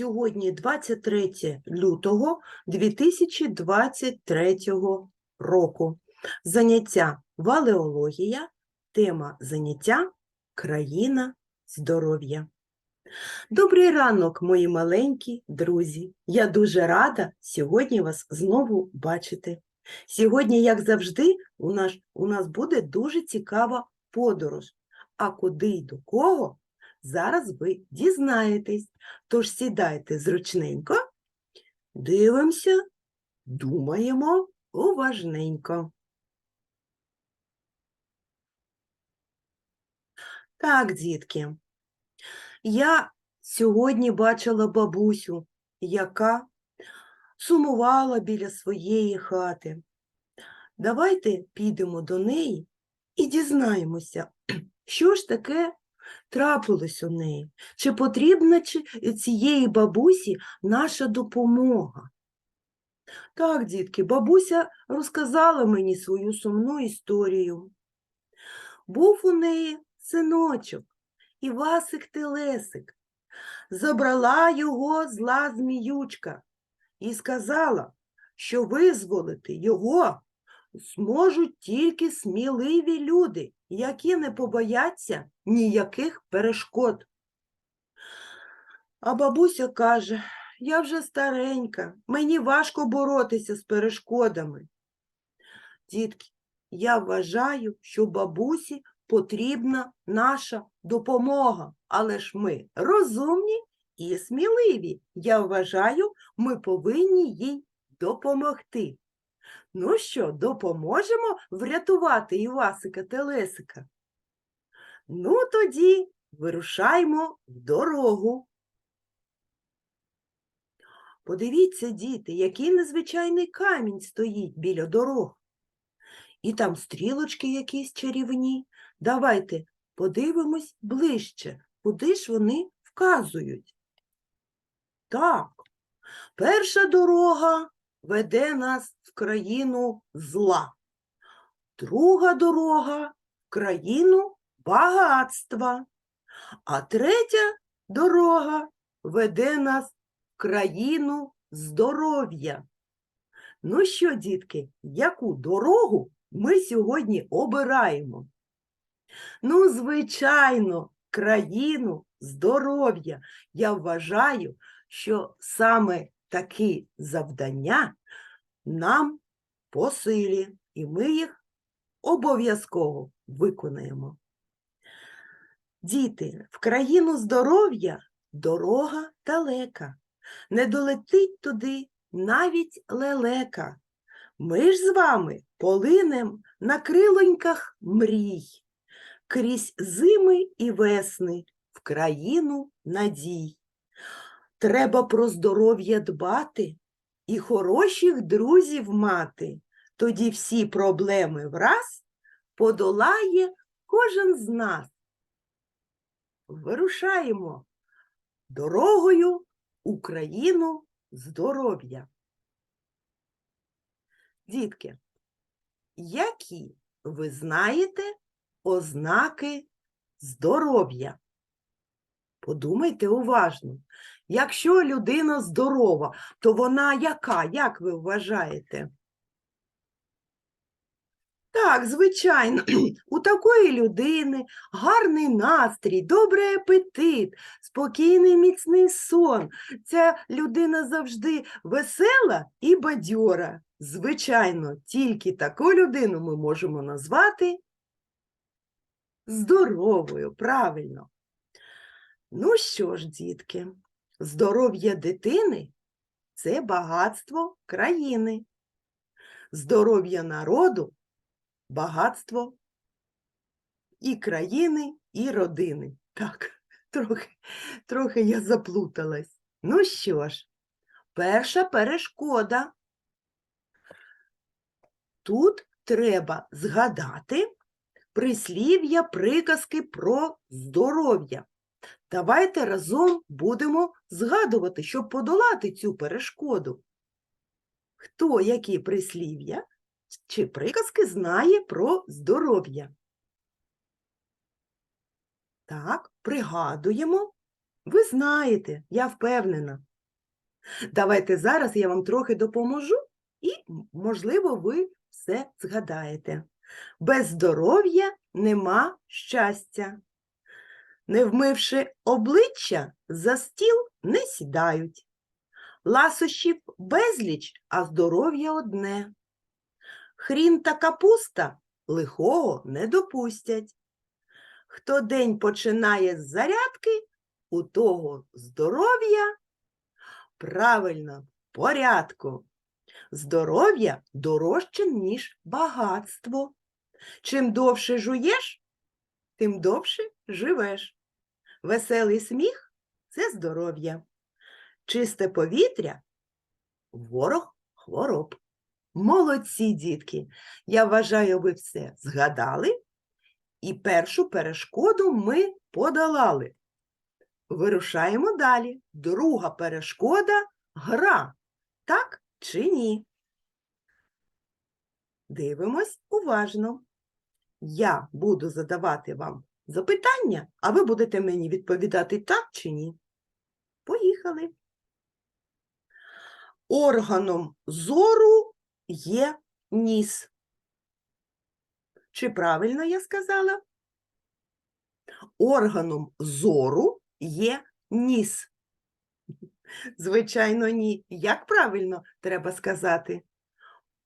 Сьогодні 23 лютого 2023 року. Заняття валеологія, тема заняття країна здоров'я. Добрий ранок, мої маленькі друзі. Я дуже рада сьогодні вас знову бачити. Сьогодні, як завжди, у нас, у нас буде дуже цікава подорож. А куди й до кого? Зараз ви дізнаєтесь. Тож сідайте зручненько, дивимося, думаємо уважненько. Так, дітки, я сьогодні бачила бабусю, яка сумувала біля своєї хати. Давайте підемо до неї і дізнаємося, що ж таке трапилось у неї, чи потрібна цієї бабусі наша допомога. Так, дітки, бабуся розказала мені свою сумну історію. Був у неї синочок, Івасик Телесик. Забрала його зла зміючка і сказала, що визволити його зможуть тільки сміливі люди, які не побояться ніяких перешкод. А бабуся каже, я вже старенька, мені важко боротися з перешкодами. Дітки, я вважаю, що бабусі потрібна наша допомога, але ж ми розумні і сміливі. Я вважаю, ми повинні їй допомогти. Ну що, допоможемо врятувати Івасика Телесика? Ну, тоді вирушаймо в дорогу. Подивіться, діти, який незвичайний камінь стоїть біля дорог. І там стрілочки якісь чарівні. Давайте подивимось ближче, куди ж вони вказують. Так, перша дорога веде нас в країну зла. Друга дорога в країну багатства. А третя дорога веде нас в країну здоров'я. Ну що, дітки, яку дорогу ми сьогодні обираємо? Ну, звичайно, країну здоров'я. Я вважаю, що саме такі завдання нам по силі, і ми їх обов'язково виконаємо. Діти, в країну здоров'я дорога далека, не долетить туди навіть лелека. Ми ж з вами полинем на крилоньках мрій, крізь зими і весни в країну надій. Треба про здоров'я дбати і хороших друзів мати. Тоді всі проблеми враз подолає кожен з нас. Вирушаємо дорогою Україну здоров'я. Дітки, які ви знаєте ознаки здоров'я? Подумайте уважно. Якщо людина здорова, то вона яка, як ви вважаєте? Так, звичайно, у такої людини гарний настрій, добрий апетит, спокійний міцний сон. Ця людина завжди весела і бадьора. Звичайно, тільки таку людину ми можемо назвати здоровою, правильно. Ну що ж, дітки, здоров'я дитини це багатство країни. Здоров'я народу багатство і країни, і родини. Так, трохи, трохи я заплуталась. Ну що ж, перша перешкода. Тут треба згадати прислів'я, приказки про здоров'я. Давайте разом будемо згадувати, щоб подолати цю перешкоду. Хто які прислів'я чи приказки знає про здоров'я? Так, пригадуємо. Ви знаєте, я впевнена. Давайте зараз я вам трохи допоможу, і, можливо, ви все згадаєте. Без здоров'я нема щастя. Не вмивши обличчя, за стіл не сідають. Ласощів безліч, а здоров'я одне. Хрін та капуста лихого не допустять. Хто день починає з зарядки, у того здоров'я правильно, в порядку. Здоров'я дорожче, ніж багатство. Чим довше жуєш, тим довше живеш. Веселий сміх це здоров'я. Чисте повітря ворог хвороб. Молодці, дітки! Я вважаю, ви все згадали, і першу перешкоду ми подолали. Вирушаємо далі. Друга перешкода гра. Так чи ні? Дивимось уважно. Я буду задавати вам запитання, а ви будете мені відповідати так чи ні. Поїхали. Органом зору є ніс. Чи правильно я сказала? Органом зору є ніс. Звичайно, ні. Як правильно треба сказати?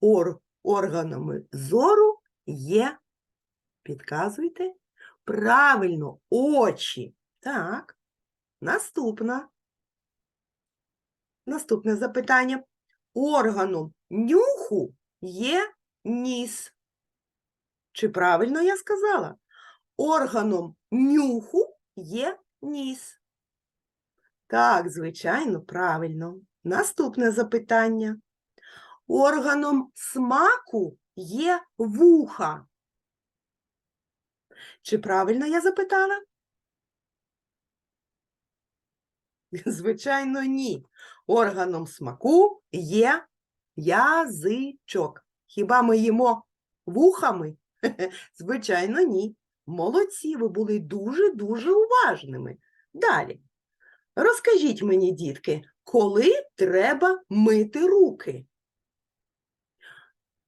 Ор, органами зору є, підказуйте, правильно, очі. Так. Наступна. Наступне запитання. Органом нюху є ніс. Чи правильно я сказала? Органом нюху є ніс. Так, звичайно, правильно. Наступне запитання. Органом смаку є вуха. Чи правильно я запитала? Звичайно, ні. Органом смаку є язичок. Хіба ми їмо вухами? Звичайно, ні. Молодці, ви були дуже-дуже уважними. Далі. Розкажіть мені, дітки, коли треба мити руки?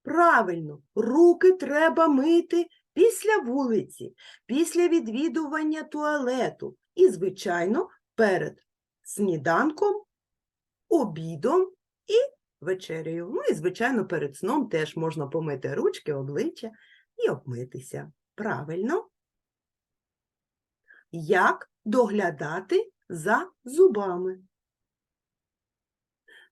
Правильно, руки треба мити після вулиці, після відвідування туалету і, звичайно, перед сніданком, обідом і вечерею. Ну і, звичайно, перед сном теж можна помити ручки, обличчя і обмитися. Правильно. Як доглядати за зубами?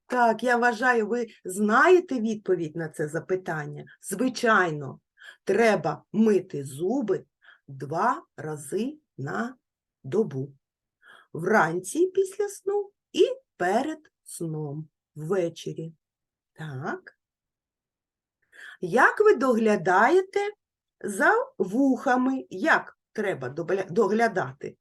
Так, я вважаю, ви знаєте відповідь на це запитання. Звичайно, треба мити зуби два рази на добу. Вранці після сну і перед сном ввечері. Так. Як ви доглядаєте за вухами? Як треба доглядати?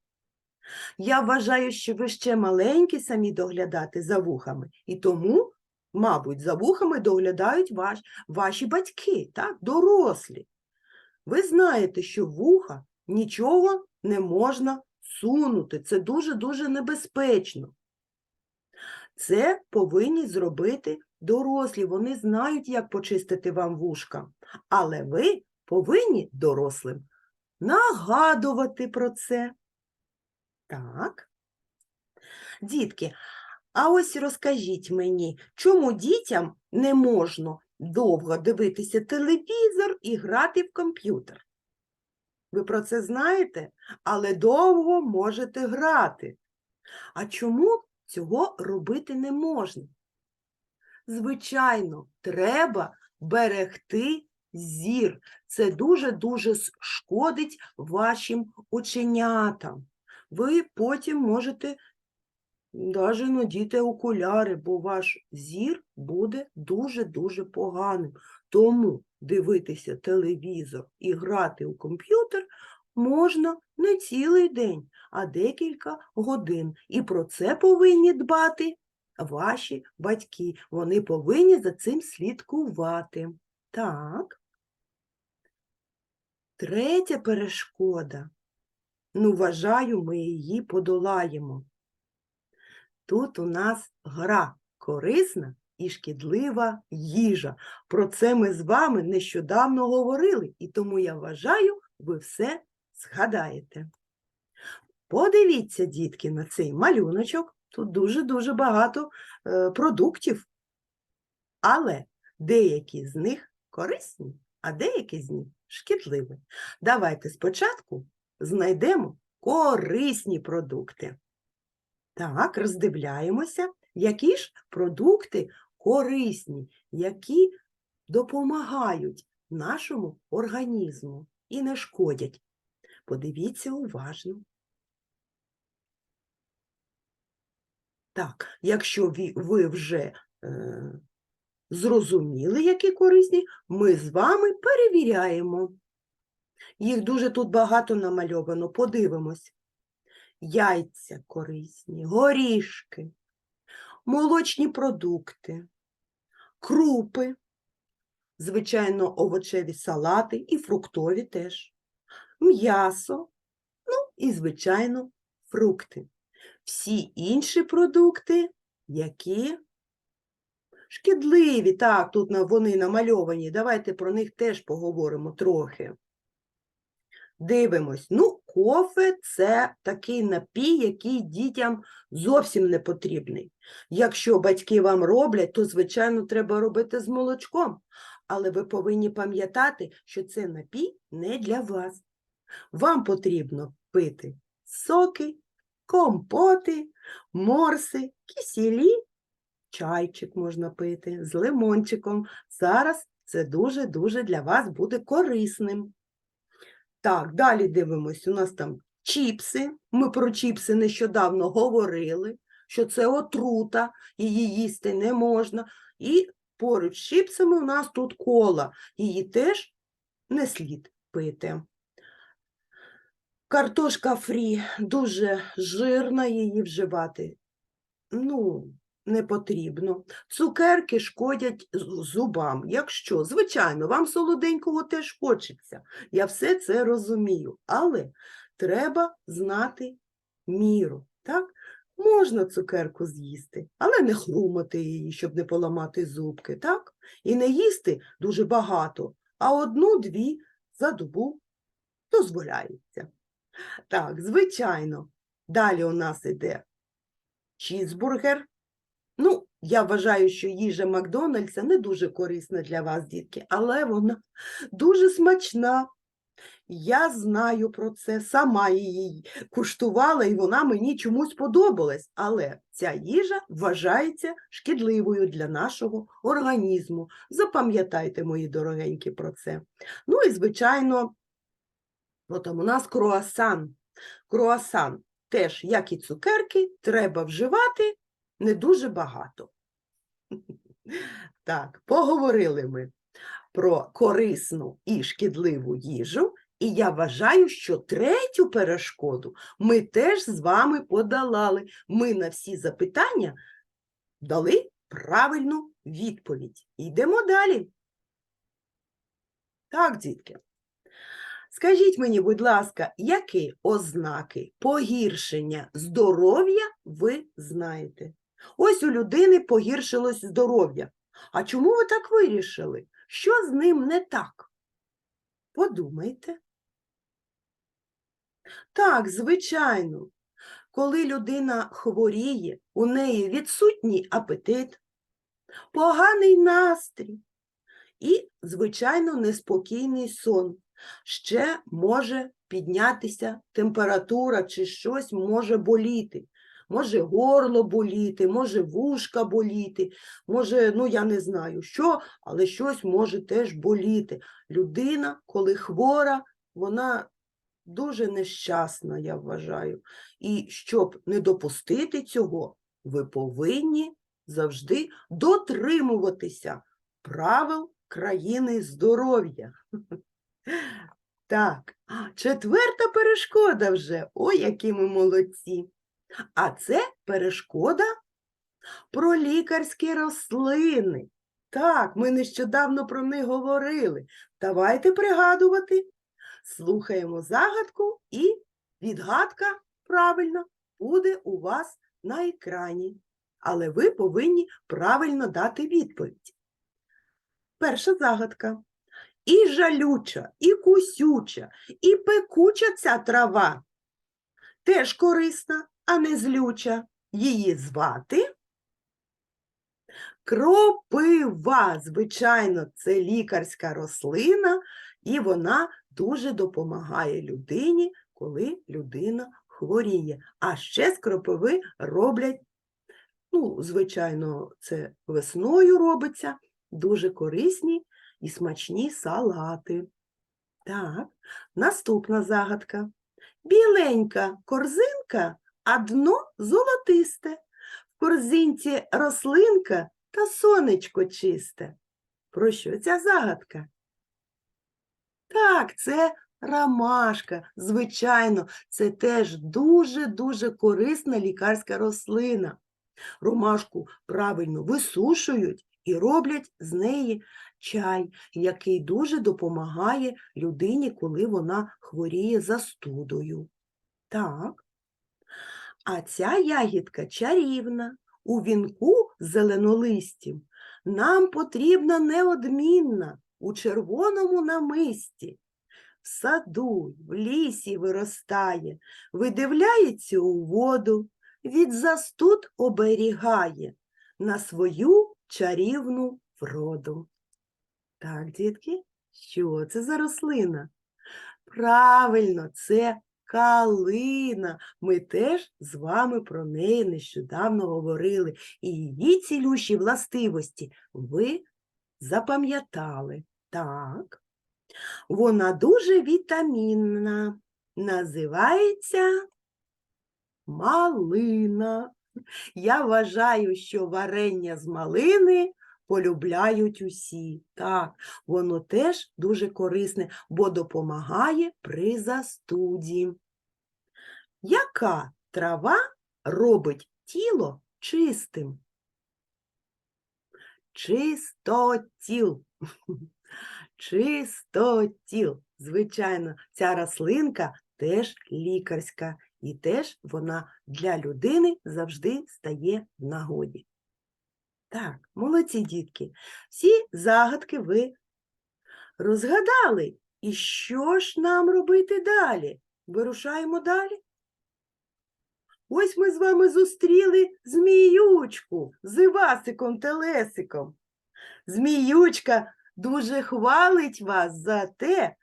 Я вважаю, що ви ще маленькі самі доглядати за вухами, і тому, мабуть, за вухами доглядають ваш, ваші батьки, так, дорослі. Ви знаєте, що вуха нічого не можна сунути. Це дуже-дуже небезпечно. Це повинні зробити дорослі. Вони знають, як почистити вам вушка. Але ви повинні дорослим нагадувати про це. Так. Дітки, а ось розкажіть мені, чому дітям не можна довго дивитися телевізор і грати в комп'ютер? Ви про це знаєте, але довго можете грати. А чому цього робити не можна? Звичайно, треба берегти зір. Це дуже-дуже шкодить вашим оченятам. Ви потім можете навіть надіти окуляри, бо ваш зір буде дуже-дуже поганим. Тому дивитися телевізор і грати у комп'ютер можна не цілий день, а декілька годин. І про це повинні дбати ваші батьки. Вони повинні за цим слідкувати. Так. Третя перешкода. Ну, вважаю, ми її подолаємо. Тут у нас гра. корисна і шкідлива їжа. Про це ми з вами нещодавно говорили, і тому я вважаю, ви все згадаєте. Подивіться, дітки, на цей малюночок. Тут дуже-дуже багато е, продуктів, але деякі з них корисні, а деякі з них шкідливі. Давайте спочатку знайдемо корисні продукти. Так, роздивляємося, які ж продукти корисні, які допомагають нашому організму і не шкодять. Подивіться уважно. Так, якщо ви вже е, зрозуміли, які корисні, ми з вами перевіряємо. Їх дуже тут багато намальовано, подивимось. Яйця корисні, горішки, молочні продукти, крупи, звичайно, овочеві салати і фруктові теж, м'ясо, ну і, звичайно, фрукти. Всі інші продукти, які шкідливі, так, тут вони намальовані, давайте про них теж поговоримо трохи. Дивимось. Ну, кофе це такий напій, який дітям зовсім не потрібний. Якщо батьки вам роблять, то, звичайно, треба робити з молочком. Але ви повинні пам'ятати, що це напій не для вас. Вам потрібно пити соки, компоти, морси, кисілі, чайчик можна пити з лимончиком. Зараз це дуже-дуже для вас буде корисним. Так, далі дивимось. У нас там чіпси. Ми про чіпси нещодавно говорили, що це отрута, її їсти не можна. І поруч з чіпсами у нас тут кола. Її теж не слід пити. Картошка фрі дуже жирна, її вживати. Ну, не потрібно. Цукерки шкодять зубам. Якщо, звичайно, вам солоденького теж хочеться. Я все це розумію. Але треба знати міру. Так? Можна цукерку з'їсти, але не хрумати її, щоб не поламати зубки. Так? І не їсти дуже багато, а одну-дві за добу дозволяється. Так, звичайно. Далі у нас іде чізбургер. Ну, я вважаю, що їжа Макдональдса не дуже корисна для вас, дітки, але вона дуже смачна. Я знаю про це, сама її куштувала, і вона мені чомусь подобалась. Але ця їжа вважається шкідливою для нашого організму. Запам'ятайте, мої дорогенькі, про це. Ну і, звичайно, потім у нас круасан. Круасан теж, як і цукерки, треба вживати не дуже багато. Так, поговорили ми про корисну і шкідливу їжу, і я вважаю, що третю перешкоду ми теж з вами подолали. Ми на всі запитання дали правильну відповідь. Йдемо далі. Так, дітки. Скажіть мені, будь ласка, які ознаки погіршення здоров'я ви знаєте? Ось у людини погіршилось здоров'я. А чому ви так вирішили? Що з ним не так? Подумайте. Так, звичайно, коли людина хворіє, у неї відсутній апетит, поганий настрій і, звичайно, неспокійний сон. Ще може піднятися температура чи щось може боліти. Може горло боліти, може вушка боліти, може, ну я не знаю що, але щось може теж боліти. Людина, коли хвора, вона дуже нещасна, я вважаю. І щоб не допустити цього, ви повинні завжди дотримуватися правил країни здоров'я. Так, четверта перешкода вже. Ой, які ми молодці. А це перешкода про лікарські рослини. Так, ми нещодавно про них говорили. Давайте пригадувати. Слухаємо загадку і відгадка правильно буде у вас на екрані. але ви повинні правильно дати відповідь. Перша загадка. І жалюча, і кусюча, і пекуча ця трава. Теж корисна, а не злюча. Її звати кропива. Звичайно, це лікарська рослина, і вона дуже допомагає людині, коли людина хворіє. А ще з кропиви роблять, ну, звичайно, це весною робиться, дуже корисні і смачні салати. Так, наступна загадка. Біленька корзинка, а дно золотисте. В корзинці рослинка та сонечко чисте. Про що ця загадка? Так, це ромашка. Звичайно, це теж дуже-дуже корисна лікарська рослина. Ромашку правильно висушують і роблять з неї чай, який дуже допомагає людині, коли вона хворіє застудою. Так. А ця ягідка чарівна, у вінку зеленолистів. Нам потрібна неодмінна у червоному намисті. В саду, в лісі виростає, видивляється у воду, від застуд оберігає на свою чарівну вроду. Так, дітки, що це за рослина? Правильно, це калина. Ми теж з вами про неї нещодавно говорили. І її цілющі властивості ви запам'ятали. Так. Вона дуже вітамінна. Називається малина. Я вважаю, що варення з малини полюбляють усі. Так, воно теж дуже корисне, бо допомагає при застуді. Яка трава робить тіло чистим? Чистотіл. Чистотіл. Звичайно, ця рослинка теж лікарська, і теж вона для людини завжди стає в нагоді. Так, молодці дітки, всі загадки ви розгадали. І що ж нам робити далі? Вирушаємо далі. Ось ми з вами зустріли зміючку з Івасиком Телесиком. Зміючка дуже хвалить вас за те,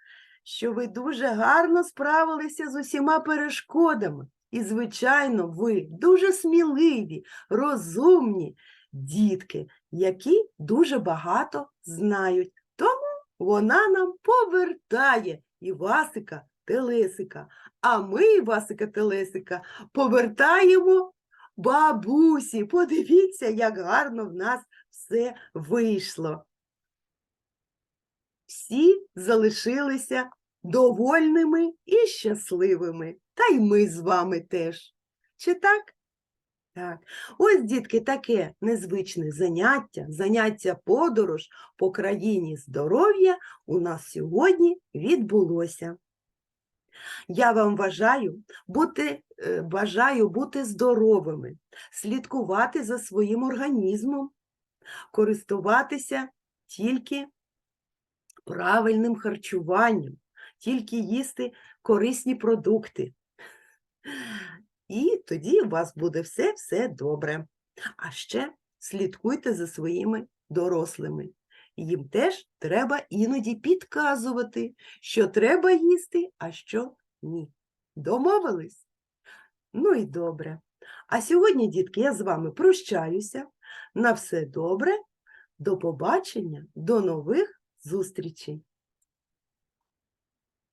що ви дуже гарно справилися з усіма перешкодами. І, звичайно, ви дуже сміливі, розумні дітки, які дуже багато знають. Тому вона нам повертає Івасика Телесика. А ми Івасика Телесика повертаємо бабусі. Подивіться, як гарно в нас все вийшло. Всі залишилися довольними і щасливими. Та й ми з вами теж. Чи так? Так. Ось, дітки, таке незвичне заняття, заняття подорож по країні здоров'я у нас сьогодні відбулося. Я вам бажаю бути, е, бажаю бути здоровими, слідкувати за своїм організмом, користуватися тільки правильним харчуванням, тільки їсти корисні продукти. І тоді у вас буде все-все добре. А ще слідкуйте за своїми дорослими. Їм теж треба іноді підказувати, що треба їсти, а що ні. Домовились? Ну і добре. А сьогодні, дітки, я з вами прощаюся. На все добре. До побачення, до нових зустрічей!